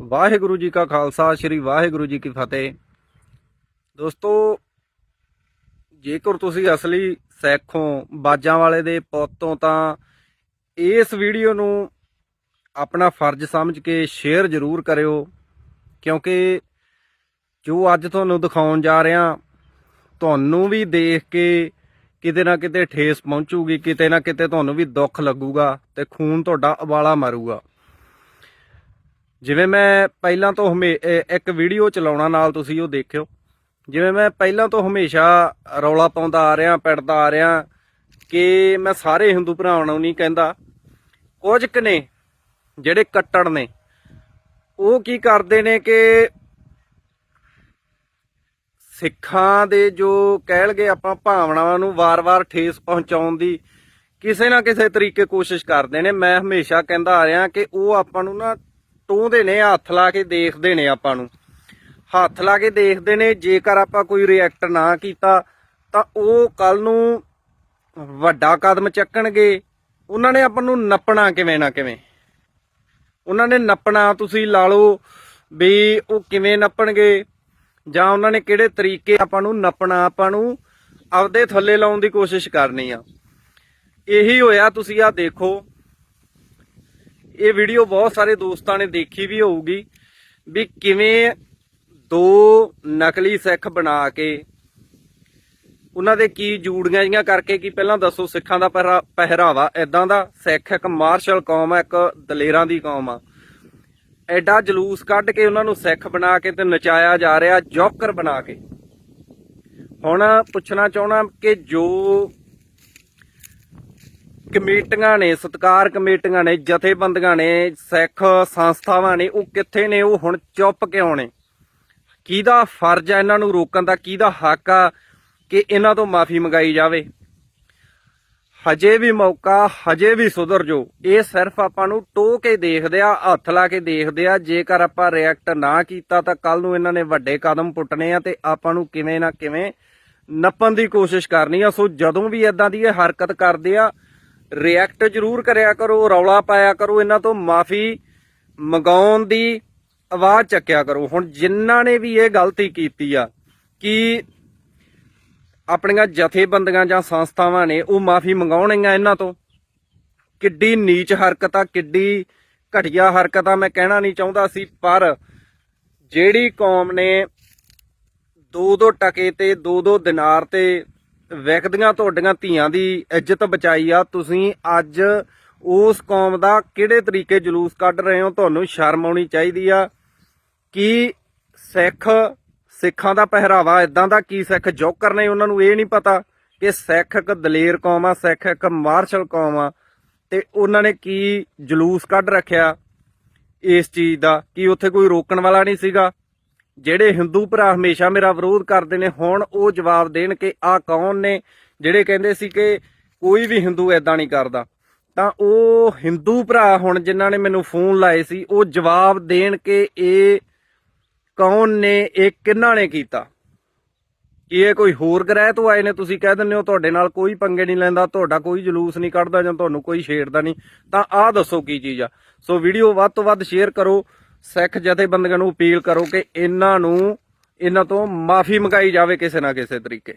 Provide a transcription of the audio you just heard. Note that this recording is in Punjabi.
ਵਾਹਿਗੁਰੂ ਜੀ ਕਾ ਖਾਲਸਾ, ਸ੍ਰੀ ਵਾਹਿਗੁਰੂ ਜੀ ਕੀ ਫਤਿਹ। ਦੋਸਤੋ, ਜੇਕਰ ਤੁਸੀਂ ਅਸਲੀ ਸਿੱਖ ਹੋ, ਬਾਜਾਂ ਵਾਲੇ ਦੇ ਪੁੱਤੋਂ ਤਾਂ ਇਸ ਵੀਡੀਓ ਨੂੰ ਆਪਣਾ ਫਰਜ਼ ਸਮਝ ਕੇ ਸ਼ੇਅਰ ਜ਼ਰੂਰ ਕਰਿਓ, ਕਿਉਂਕਿ ਜੋ ਅੱਜ ਤੁਹਾਨੂੰ ਦਿਖਾਉਣ ਜਾ ਰਿਹਾ, ਤੁਹਾਨੂੰ ਵੀ ਦੇਖ ਕੇ ਕਿਤੇ ਨਾ ਕਿਤੇ ਠੇਸ ਪਹੁੰਚੂਗੀ, ਕਿਤੇ ਨਾ ਕਿਤੇ ਤੁਹਾਨੂੰ ਵੀ ਦੁੱਖ ਲੱਗੂਗਾ ਤੇ ਖੂਨ ਤੁਹਾਡਾ ਉਬਾਲਾ ਮਾਰੂਗਾ। ਜਿਵੇਂ ਮੈਂ ਪਹਿਲਾਂ ਤੋਂ ਹਮੇ ਇੱਕ ਵੀਡੀਓ ਚਲਾਉਣਾ ਨਾਲ ਤੁਸੀਂ ਉਹ ਦੇਖਿਓ। ਜਿਵੇਂ ਮੈਂ ਪਹਿਲਾਂ ਤੋਂ ਹਮੇਸ਼ਾ ਰੌਲਾ ਪਾਉਂਦਾ ਆ ਰਿਹਾ, ਪਿੜਦਾ ਆ ਰਿਹਾ ਕਿ ਮੈਂ ਸਾਰੇ ਹਿੰਦੂ ਭਰਾਵਾਂ ਨੂੰ ਨਹੀਂ ਕਹਿੰਦਾ। ਕੁਝ ਕੁ ਨੇ ਜਿਹੜੇ ਕੱਟੜ ਨੇ, ਉਹ ਕੀ ਕਰਦੇ ਨੇ ਕਿ ਸਿੱਖਾਂ ਦੇ ਜੋ ਕਹਿ ਲਗੇ ਆਪਾਂ ਭਾਵਨਾਵਾਂ ਨੂੰ ਵਾਰ-ਵਾਰ ਠੇਸ ਪਹੁੰਚਾਉਣ ਦੀ ਕਿਸੇ ਨਾ ਕਿਸੇ ਤਰੀਕੇ ਕੋਸ਼ਿਸ਼ ਕਰਦੇ ਨੇ। ਮੈਂ ਹਮੇਸ਼ਾ ਕਹਿੰਦਾ ਆ ਰਿਹਾ ਕਿ ਉਹ ਆਪਾਂ ਨੂੰ ਨਾ ਟੋਹਦੇ ਨੇ, ਹੱਥ ਲਾ ਕੇ ਦੇਖਦੇ ਨੇ ਆਪਾਂ ਨੂੰ। ਹੱਥ ਲਾ ਕੇ ਦੇਖਦੇ ਨੇ, ਜੇਕਰ ਆਪਾਂ ਕੋਈ ਰਿਐਕਟ ਨਾ ਕੀਤਾ, ਤਾਂ ਉਹ ਕੱਲ ਨੂੰ ਵੱਡਾ ਕਦਮ ਚੱਕਣਗੇ। ਉਹਨਾਂ ਨੇ ਆਪਾਂ ਨੂੰ ਨੱਪਣਾ ਕਿਵੇਂ ਨਾ ਕਿਵੇਂ? ਉਹਨਾਂ ਨੇ ਨੱਪਣਾ, ਤੁਸੀਂ ਲਾ ਲਓ ਵੀ ਉਹ ਕਿਵੇਂ ਨੱਪਣਗੇ, ਜਾਂ ਉਹਨਾਂ ਨੇ ਕਿਹੜੇ ਤਰੀਕੇ ਆਪਾਂ ਨੂੰ ਨੱਪਣਾ, ਆਪਾਂ ਨੂੰ ਆਪਦੇ ਥੱਲੇ ਲਾਉਣ ਦੀ ਕੋਸ਼ਿਸ਼ ਕਰਨੀ ਆ। ਇਹੀ ਹੋਇਆ, ਤੁਸੀਂ ਆ ਦੇਖੋ। ਇਹ ਵੀਡੀਓ ਬਹੁਤ ਸਾਰੇ ਦੋਸਤਾਂ ਨੇ ਦੇਖੀ ਵੀ ਹੋਊਗੀ ਵੀ ਕਿਵੇਂ ਦੋ ਨਕਲੀ ਸਿੱਖ ਬਣਾ ਕੇ ਉਹਨਾਂ ਦੇ ਕੀ ਜੂੜੀਆਂ ਜੀਆਂ ਕਰਕੇ ਕੀ ਪਹਿਲਾਂ ਦੱਸੋ ਸਿੱਖਾਂ ਦਾ ਪਹਿਰਾ- ਪਹਿਰਾਵਾ ਐਦਾਂ ਦਾ ਸਿੱਖ ਇੱਕ ਮਾਰਸ਼ਲ ਕੌਮ ਹੈ ਇੱਕ ਦਲੇਰਾਂ ਦੀ ਕੌਮ ਆ। ਐਡਾ ਜਲੂਸ ਕੱਢ ਕੇ ਉਹਨਾਂ ਨੂੰ ਸਿੱਖ ਬਣਾ ਕੇ ਤੇ ਨਚਾਇਆ ਜਾ ਰਿਹਾ, ਜੋਕਰ ਬਣਾ ਕੇ। ਹੁਣ ਪੁੱਛਣਾ ਚਾਹਣਾ ਕਿ ਜੋ ਕਮੇਟੀਆਂ ਨੇ, ਸਤਕਾਰ ਕਮੇਟੀਆਂ ਨੇ, ਜਥੇਬੰਦੀਆਂ ਨੇ, ਸਿੱਖ ਸੰਸਥਾਵਾਂ ਨੇ, ਉਹ ਕਿੱਥੇ ਨੇ, ਉਹ ਹੁਣ ਚੁੱਪ ਕਿਉਂ ਨੇ? ਕਿਹਦਾ ਫਰਜ਼ ਆ ਇਹਨਾਂ ਨੂੰ ਰੋਕਣ ਦਾ? ਕਿਹਦਾ ਹੱਕ ਆ ਕਿ ਇਹਨਾਂ ਤੋਂ ਮਾਫੀ ਮੰਗਾਈ ਜਾਵੇ? ਹਜੇ ਵੀ ਮੌਕਾ, ਹਜੇ ਵੀ ਸੁਧਰ ਜੋ। ਇਹ ਸਿਰਫ ਆਪਾਂ ਨੂੰ ਟੋ ਕੇ ਦੇਖਦੇ ਆ, ਹੱਥ ਲਾ ਕੇ ਦੇਖਦੇ ਆ। ਜੇਕਰ ਆਪਾਂ ਰਿਐਕਟ ਨਾ ਕੀਤਾ ਤਾਂ ਕੱਲ ਨੂੰ ਇਹਨਾਂ ਨੇ ਵੱਡੇ ਕਦਮ ਪੁੱਟਣੇ ਆ ਤੇ ਆਪਾਂ ਨੂੰ ਕਿਵੇਂ ਨਾ ਕਿਵੇਂ ਨੱਪਣ ਦੀ ਕੋਸ਼ਿਸ਼ ਕਰਨੀ ਆ। ਸੋ ਜਦੋਂ ਵੀ ਇਦਾਂ ਦੀ ਇਹ ਹਰਕਤ ਕਰਦੇ ਆ ਰਿਐਕਟ ਜ਼ਰੂਰ ਕਰਿਆ ਕਰੋ, ਰੌਲਾ ਪਾਇਆ ਕਰੋ, ਇਹਨਾਂ ਤੋਂ ਮਾਫੀ ਮੰਗਾਉਣ ਦੀ ਆਵਾਜ਼ ਚੱਕਿਆ ਕਰੋ। ਹੁਣ ਜਿਨ੍ਹਾਂ ਨੇ ਵੀ ਇਹ ਗਲਤੀ ਕੀਤੀ ਆ ਕਿ ਆਪਣੀਆਂ ਜਥੇਬੰਦੀਆਂ ਜਾਂ ਸੰਸਥਾਵਾਂ ਨੇ ਉਹ ਮਾਫੀ ਮੰਗਾਉਣਗੀਆਂ ਇਹਨਾਂ ਤੋਂ, ਕਿੱਡੀ ਨੀਚ ਹਰਕਤ ਆ, ਕਿੱਡੀ ਘਟੀਆ ਹਰਕਤ ਆ, ਮੈਂ ਕਹਿਣਾ ਨਹੀਂ ਚਾਹੁੰਦਾ ਸੀ, ਪਰ ਜਿਹੜੀ ਕੌਮ ਨੇ ਦੋ ਦੋ ਟਕੇ ਤੇ, ਦੋ ਦੋ ਦਿਨਾਰ ਤੇ ਵਿਕਦੀਆਂ ਤੁਹਾਡੀਆਂ ਧੀਆਂ ਦੀ ਇੱਜ਼ਤ ਬਚਾਈ ਆ। ਤੁਸੀਂ ਅੱਜ ਉਸ ਕੌਮ ਦਾ ਕਿਹੜੇ ਤਰੀਕੇ ਜਲੂਸ ਕੱਢ ਰਹੇ ਹੋ? ਤੁਹਾਨੂੰ ਸ਼ਰਮ ਆਉਣੀ ਚਾਹੀਦੀ ਆ। ਕਿ ਸਿੱਖ ਸਿੱਖਾਂ ਦਾ ਪਹਿਰਾਵਾ ਇਦਾਂ ਦਾ? ਕੀ ਸਿੱਖ ਜੋਕਰ ਨੇ ਉਹਨਾਂ ਨੂੰ ਇਹ ਨਹੀਂ ਪਤਾ ਕਿ ਸਿੱਖ ਇੱਕ ਦਲੇਰ ਕੌਮ ਆ, ਸਿੱਖ ਇੱਕ ਮਾਰਸ਼ਲ ਕੌਮ ਆ। ਤੇ ਉਹਨਾਂ ਨੇ ਕੀ ਜਲੂਸ ਕੱਢ ਰੱਖਿਆ ਇਸ ਚੀਜ਼ ਦਾ? ਕਿ ਉੱਥੇ ਕੋਈ ਰੋਕਣ ਵਾਲਾ ਨਹੀਂ ਸੀਗਾ? ਜਿਹੜੇ ਹਿੰਦੂ ਭਰਾ ਹਮੇਸ਼ਾ ਮੇਰਾ ਵਿਰੋਧ ਕਰਦੇ ਨੇ, ਹੁਣ ਉਹ ਜਵਾਬ ਦੇਣ ਕਿ ਆ ਕੌਣ ਨੇ, ਜਿਹੜੇ ਕਹਿੰਦੇ ਸੀ ਕਿ ਕੋਈ ਵੀ ਹਿੰਦੂ ਐਦਾਂ ਨਹੀਂ ਕਰਦਾ। ਤਾਂ ਉਹ ਹਿੰਦੂ ਭਰਾ ਹੁਣ ਜਿਨ੍ਹਾਂ ਨੇ ਮੈਨੂੰ ਫੋਨ ਲਾਏ ਸੀ, ਉਹ ਜਵਾਬ ਦੇਣ ਕਿ ਇਹ ਕੌਣ ਨੇ, ਇਹ ਕਿਹਨਾਂ ਨੇ ਕੀਤਾ? ਕੀ ਇਹ ਕੋਈ ਹੋਰ ਗ੍ਰਹਿ ਤੋਂ ਆਏ ਨੇ? ਤੁਸੀਂ ਕਹਿ ਦਿੰਦੇ ਹੋ ਤੁਹਾਡੇ ਨਾਲ ਕੋਈ ਪੰਗੇ ਨਹੀਂ ਲੈਂਦਾ, ਤੁਹਾਡਾ ਕੋਈ ਜਲੂਸ ਨਹੀਂ ਕੱਢਦਾ ਜਾਂ ਤੁਹਾਨੂੰ ਕੋਈ ਛੇੜਦਾ ਨਹੀਂ। ਤਾਂ ਆਹ ਦੱਸੋ ਕੀ ਚੀਜ਼ ਆ। ਸੋ ਵੀਡੀਓ ਵੱਧ ਤੋਂ ਵੱਧ ਸ਼ੇਅਰ ਕਰੋ। ਸਿੱਖ ਜਥੇਬੰਦੀਆਂ ਨੂੰ ਅਪੀਲ ਕਰੋ ਕਿ ਇਹਨਾਂ ਨੂੰ, ਇਹਨਾਂ ਤੋਂ ਮਾਫੀ ਮੰਗਾਈ ਜਾਵੇ ਕਿਸੇ ਨਾ ਕਿਸੇ ਤਰੀਕੇ।